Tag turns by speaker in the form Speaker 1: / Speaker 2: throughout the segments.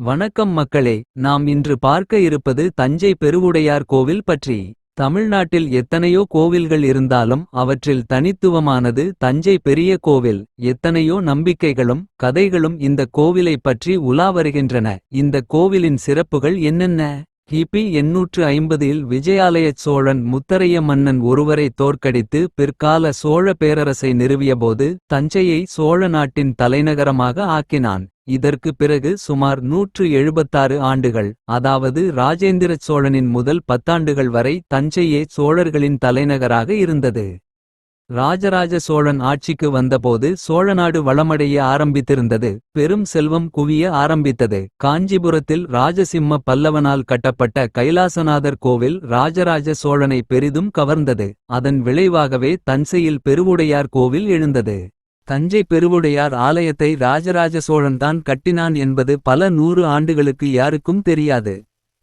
Speaker 1: வணக்கம் மக்களே நாம் இன்று பார்க்க இருப்பது தஞ்சை பெருவுடையார் கோவில் பற்றி. தமிழ்நாட்டில் எத்தனையோ கோவில்கள் இருந்தாலும் அவற்றில் தனித்துவமானது தஞ்சை பெரிய கோவில். எத்தனையோ நம்பிக்கைகளும் கதைகளும் இந்த கோவிலைப் பற்றி உலா வருகின்றன. இந்த கோவிலின் சிறப்புகள் என்னென்ன. கிபி எண்ணூற்று ஐம்பதில் விஜயாலயச் சோழன் முத்தரைய மன்னன் ஒருவரை தோற்கடித்து பிற்கால சோழ பேரரசை நிறுவியபோது தஞ்சையை சோழ நாட்டின் தலைநகரமாக ஆக்கினான். இதற்கு பிறகு சுமார் நூற்று எழுபத்தாறு ஆண்டுகள் அதாவது ராஜேந்திர சோழனின் முதல் பத்தாண்டுகள் வரை தஞ்சையே சோழர்களின் தலைநகராக இருந்தது. ராஜராஜ சோழன் ஆட்சிக்கு வந்தபோது சோழநாடு வளமடைய ஆரம்பித்திருந்தது. பெரும் செல்வம் குவிய ஆரம்பித்தது. காஞ்சிபுரத்தில் ராஜசிம்ம பல்லவனால் கட்டப்பட்ட கைலாசநாதர் கோவில் ராஜராஜ சோழனை பெரிதும் கவர்ந்தது. அதன் விளைவாகவே தஞ்சையில் பெருவுடையார் கோவில் எழுந்தது. தஞ்சை பெருவுடையார் ஆலயத்தை ராஜராஜ சோழன்தான் கட்டினான் என்பது பல நூறு ஆண்டுகளுக்கு யாருக்கும் தெரியாது.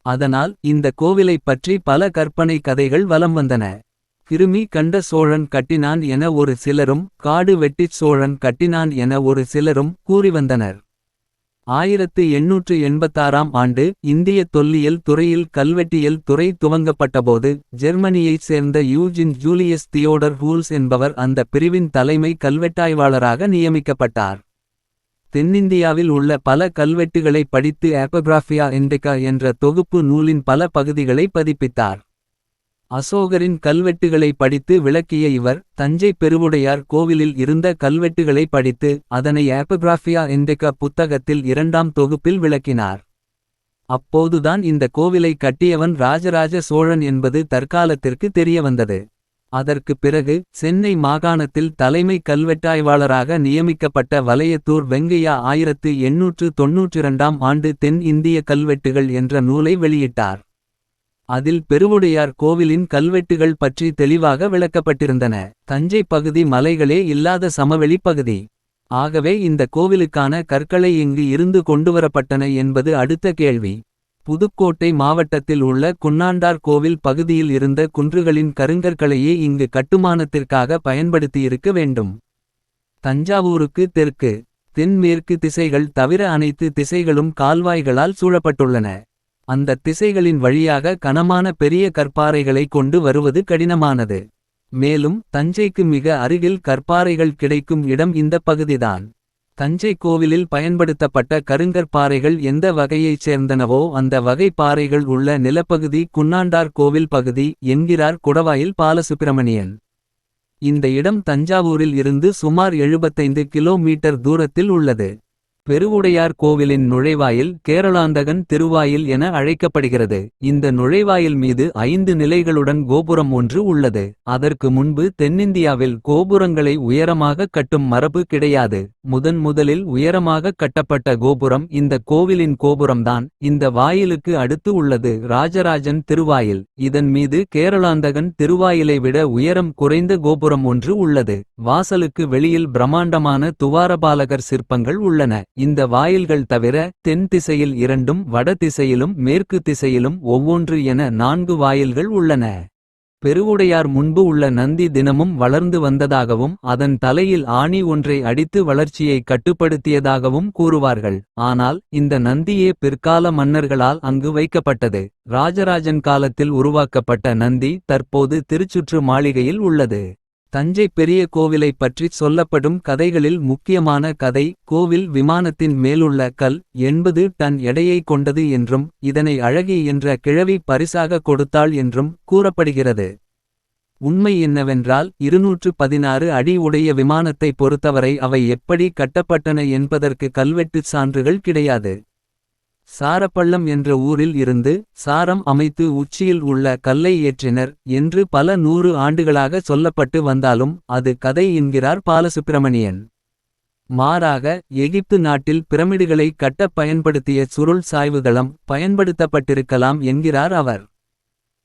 Speaker 1: அதனால் இந்த கோவிலைப் பற்றி பல கற்பனை கதைகள் வலம் வந்தன. கிருமி கண்ட சோழன் கட்டினான் என ஒரு சிலரும் காடு வெட்டிச் சோழன் கட்டினான் என ஒரு சிலரும் கூறிவந்தனர். ஆயிரத்து எண்ணூற்று எண்பத்தாறாம் ஆண்டு இந்திய தொல்லியல் துறையில் கல்வெட்டியல் துறை துவங்கப்பட்டபோது ஜெர்மனியைச் சேர்ந்த யூஜின் ஜூலியஸ் தியோடர் ஹூல்ஸ் என்பவர் அந்த பிரிவின் தலைமை கல்வெட்டாய்வாளராக நியமிக்கப்பட்டார். தென்னிந்தியாவில் உள்ள பல கல்வெட்டுகளை படித்து ஆப்போகிராஃபியா இண்டிகா என்ற தொகுப்பு நூலின் பல பகுதிகளை பதிப்பித்தார். அசோகரின் கல்வெட்டுகளை படித்து விளக்கிய இவர் தஞ்சை பெருவுடையார் கோவிலில் இருந்த கல்வெட்டுகளை படித்து அதனை ஆப்போகிராஃபியா இண்டிகா புத்தகத்தில் இரண்டாம் தொகுப்பில் விளக்கினார். அப்போதுதான் இந்த கோவிலை கட்டியவன் ராஜராஜ சோழன் என்பது தற்காலத்திற்கு தெரியவந்தது. அதற்குப் பிறகு சென்னை மாகாணத்தில் தலைமை கல்வெட்டாய்வாளராக நியமிக்கப்பட்ட வலையத்தூர் வெங்கையா ஆயிரத்து எண்ணூற்று தொன்னூற்றிரண்டாம் ஆண்டு தென் இந்திய கல்வெட்டுகள் என்ற நூலை வெளியிட்டார். அதில் பெருவுடையார் கோவிலின் கல்வெட்டுகள் பற்றி தெளிவாக விளக்கப்பட்டிருந்தன. தஞ்சை பகுதி மலைகளே இல்லாத சமவெளி பகுதி. ஆகவே இந்த கோவிலுக்கான கற்களை இங்கு இருந்து கொண்டுவரப்பட்டன என்பது அடுத்த கேள்வி. புதுக்கோட்டை மாவட்டத்தில் உள்ள குன்னாண்டார் கோவில் பகுதியில் இருந்த குன்றுகளின் கருங்கற்களையே இங்கு கட்டுமானத்திற்காக பயன்படுத்தியிருக்க வேண்டும். தஞ்சாவூருக்கு தெற்கு தென்மேற்கு திசைகள் தவிர அனைத்து திசைகளும் கால்வாய்களால் சூழப்பட்டுள்ளன. அந்த திசைகளின் வழியாக கனமான பெரிய கற்பாறைகளை கொண்டு வருவது கடினமானது. மேலும் தஞ்சைக்கு மிக அருகில் கற்பாறைகள் கிடைக்கும் இடம் இந்த பகுதிதான். தஞ்சை கோவிலில் பயன்படுத்தப்பட்ட கருங்கற்பாறைகள் எந்த வகையைச் சேர்ந்தனவோ அந்த வகை பாறைகள் உள்ள நிலப்பகுதி குன்னாண்டார் கோவில் பகுதி என்கிறார் குடவாயில் பாலசுப்பிரமணியன். இந்த இடம் தஞ்சாவூரில் இருந்து சுமார் 75 கிலோமீட்டர் தூரத்தில் உள்ளது. பெருவுடையார் கோவிலின் நுழைவாயில் கேரளாந்தகன் திருவாயில் என அழைக்கப்படுகிறது. இந்த நுழைவாயில் மீது ஐந்து நிலைகளுடன் கோபுரம் ஒன்று உள்ளது. அதற்கு முன்பு தென்னிந்தியாவில் கோபுரங்களை உயரமாக கட்டும் மரபு கிடையாது. முதன் முதலில் உயரமாக கட்டப்பட்ட கோபுரம் இந்த கோவிலின் கோபுரம்தான். இந்த வாயிலுக்கு அடுத்து உள்ளது ராஜராஜன் திருவாயில். இதன் மீது கேரளாந்தகன் திருவாயிலை விட உயரம் குறைந்த கோபுரம் ஒன்று உள்ளது. வாசலுக்கு வெளியில் பிரமாண்டமான துவாரபாலகர் சிற்பங்கள் உள்ளன. இந்த வாயில்கள் தவிர தென் திசையில் இரண்டும் வட திசையிலும் மேற்கு திசையிலும் ஒவ்வொன்று என நான்கு வாயில்கள் உள்ளன. பெருவுடையார் முன்பு உள்ள நந்தி தினமும் வளர்ந்து வந்ததாகவும் அதன் தலையில் ஆணி ஒன்றை அடித்து வளர்ச்சியை கட்டுப்படுத்தியதாகவும் கூறுவார்கள். ஆனால் இந்த நந்தியே பிற்கால மன்னர்களால் அங்கு வைக்கப்பட்டது. ராஜராஜன் காலத்தில் உருவாக்கப்பட்ட நந்தி தற்போது திருச்சுற்று மாளிகையில் உள்ளது. தஞ்சை பெரிய கோவிலைப் பற்றிச் சொல்லப்படும் கதைகளில் முக்கியமான கதை கோவில் விமானத்தின் மேலுள்ள கல் எண்பது டன் எடையை கொண்டது என்றும் இதனை அழகி என்ற கிழவி பரிசாக கொடுத்தாள் என்றும் கூறப்படுகிறது. உண்மை என்னவென்றால் இருநூற்று பதினாறு அடி உடைய விமானத்தை பொறுத்தவரை அவை எப்படி கட்டப்பட்டன என்பதற்கு கல்வெட்டுச் சான்றுகள் கிடையாது. சாரப்பள்ளம் என்ற ஊரில் இருந்து சாரம் அமைத்து உச்சியில் உள்ள கல்லை ஏற்றினர் என்று பல நூறு ஆண்டுகளாக சொல்லப்பட்டு வந்தாலும் அது கதை என்கிறார் பாலசுப்பிரமணியன். மாறாக எகிப்து நாட்டில் பிரமிடுகளை கட்டப் பயன்படுத்திய சுருள் சாய்வுகளம் பயன்படுத்தப்பட்டிருக்கலாம் என்கிறார் அவர்.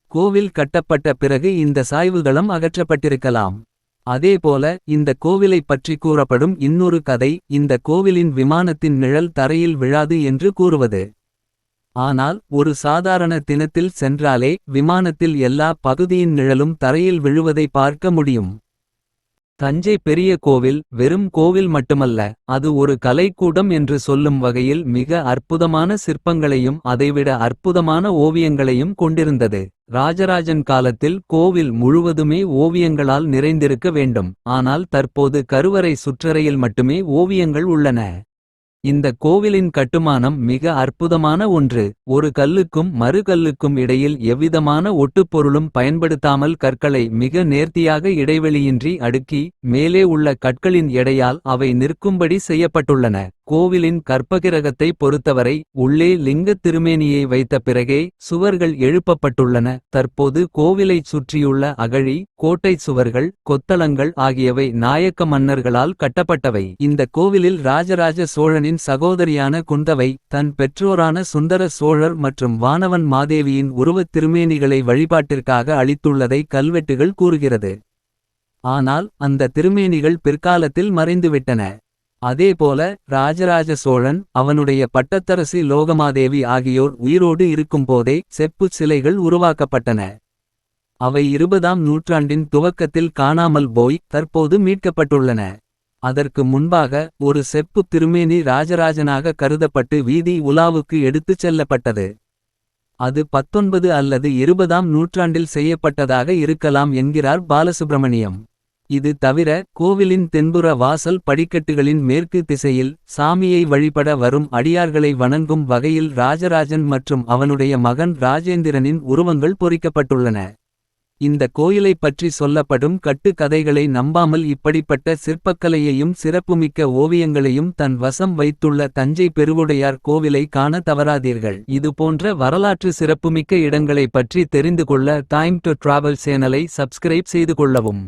Speaker 1: கோவில் கட்டப்பட்ட பிறகு இந்த சாய்வுகளம் அகற்றப்பட்டிருக்கலாம். அதேபோல இந்த கோவிலைப் பற்றி கூறப்படும் இன்னொரு கதை இந்த கோவிலின் விமானத்தின் நிழல் தரையில் விழாது என்று கூறுவது. ஆனால் ஒரு சாதாரண தினத்தில் சென்றாலே விமானத்தில் எல்லா பகுதியின் நிழலும் தரையில் விழுவதை பார்க்க முடியும். தஞ்சை பெரிய கோவில் வெறும் கோவில் மட்டுமல்ல அது ஒரு கலைக்கூடம் என்று சொல்லும் வகையில் மிக அற்புதமான சிற்பங்களையும் அதைவிட அற்புதமான ஓவியங்களையும் கொண்டிருந்தது ராஜராஜன் காலத்தில் கோவில் முழுவதுமே ஓவியங்களால் நிறைந்திருக்க வேண்டும் ஆனால் தற்போது கருவறை சுற்றறையில் மட்டுமே ஓவியங்கள் உள்ளன இந்த கோவிலின் கட்டுமானம் மிக அற்புதமான ஒன்று. ஒரு கல்லுக்கும் மறு கல்லுக்கும் இடையில் எவ்விதமான ஒட்டுப்பொருளும் பயன்படுத்தாமல் கற்களை மிக நேர்த்தியாக இடைவெளியின்றி அடுக்கி மேலே உள்ள கற்களின் எடையால் அவை நிற்கும்படி செய்யப்பட்டுள்ளன. கோவிலின் கற்பகிரகத்தை பொறுத்தவரை உள்ளே லிங்க திருமேனியை வைத்த பிறகே சுவர்கள் எழுப்பப்பட்டுள்ளன. தற்போது கோவிலைச் சுற்றியுள்ள அகழி கோட்டை சுவர்கள் கொத்தளங்கள் ஆகியவை நாயக்க மன்னர்களால் கட்டப்பட்டவை. இந்த கோவிலில் ராஜராஜ சோழனின் சகோதரியான குந்தவை தன் பெற்றோரான சுந்தர சோழர் மற்றும் வானவன் மாதேவியின் உருவத் திருமேனிகளை வழிபாட்டிற்காக அளித்துள்ளதை கல்வெட்டுகள் கூறுகிறது. ஆனால் அந்த திருமேனிகள் பிற்காலத்தில் மறைந்துவிட்டன. அதேபோல ராஜராஜ சோழன் அவனுடைய பட்டத்தரசி லோகமாதேவி ஆகியோர் உயிரோடு இருக்கும்போதே செப்புச் சிலைகள் உருவாக்கப்பட்டன. அவை இருபதாம் நூற்றாண்டின் துவக்கத்தில் காணாமல் போய் தற்போது மீட்கப்பட்டுள்ளன. அதற்கு முன்பாக ஒரு செப்புத் திருமேனி ராஜராஜனாக கருதப்பட்டு வீதி உலாவுக்கு எடுத்துச் செல்லப்பட்டது. அது பத்தொன்பது அல்லது இருபதாம் நூற்றாண்டில் செய்யப்பட்டதாக இருக்கலாம் என்கிறார் பாலசுப்பிரமணியம் இது தவிர கோவிலின் தென்புற வாசல் படிக்கட்டுகளின் மேற்கு திசையில் சாமியை வழிபட வரும் அடியார்களை வணங்கும் வகையில் ராஜராஜன் மற்றும் அவனுடைய மகன் ராஜேந்திரனின் உருவங்கள் பொறிக்கப்பட்டுள்ளன. இந்த கோயிலைப் பற்றி சொல்லப்படும் கட்டு கதைகளை நம்பாமல் இப்படிப்பட்ட சிற்பக்கலையையும் சிறப்புமிக்க ஓவியங்களையும் தன் வசம் வைத்துள்ள தஞ்சை பெருவுடையார் கோவிலை காண தவறாதீர்கள். இது போன்ற வரலாற்று சிறப்புமிக்க இடங்களை பற்றி தெரிந்து கொள்ள டைம் டு டிராவல் சேனலை சப்ஸ்கிரைப் செய்து கொள்ளவும்.